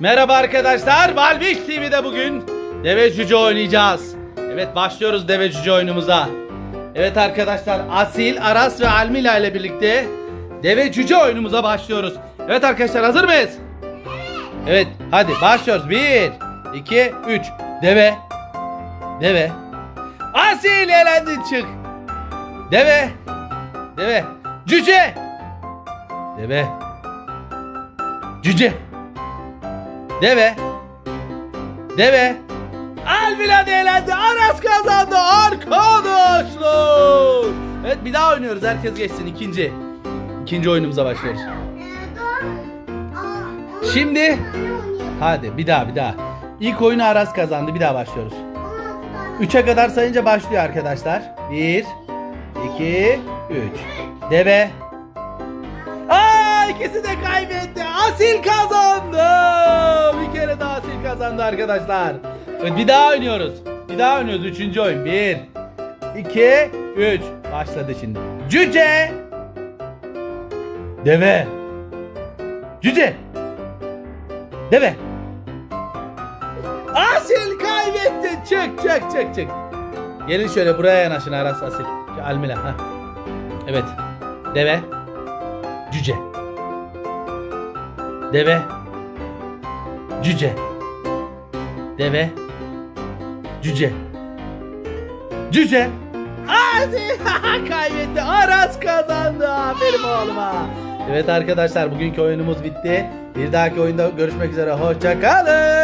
Merhaba arkadaşlar. Balbiş TV'de bugün deve cüce oynayacağız. Evet başlıyoruz deve cüce oyunumuza. Evet arkadaşlar Asil, Aras ve Almila ile birlikte deve cüce oyunumuza başlıyoruz. Evet arkadaşlar hazır mıyız? Evet hadi başlıyoruz. 1, 2, 3. Deve. Deve. Asil elendin çık. Deve. Deve. Cüce. Deve. Cüce. Deve. Deve. Almila eğlendi. Aras kazandı arkadaşlar. Evet bir daha oynuyoruz. Herkes geçsin. ikinci. İkinci oyunumuza başlıyoruz. Şimdi hadi bir daha bir daha. İlk oyunu Aras kazandı. Bir daha başlıyoruz. 3'e kadar sayınca başlıyor arkadaşlar. 1 2 3 Deve. Aa ikisi de kaybetti. Asil kazandı. Kazandı arkadaşlar. Bir daha oynuyoruz. Bir daha oynuyoruz. Üçüncü oyun. 1 2 3 Başladı şimdi. Cüce. Deve. Cüce. Deve. Asil kaybetti. Çık çık çık çık. Gelin şöyle buraya yanaşın Aras Asil. Almila. heh. Evet. Deve. Cüce. Deve. Cüce. Deve. Cüce. Cüce. Asil kaybetti. Aras kazandı. Aferin oğluma. Evet arkadaşlar bugünkü oyunumuz bitti. Bir dahaki oyunda görüşmek üzere. Hoşça kalın.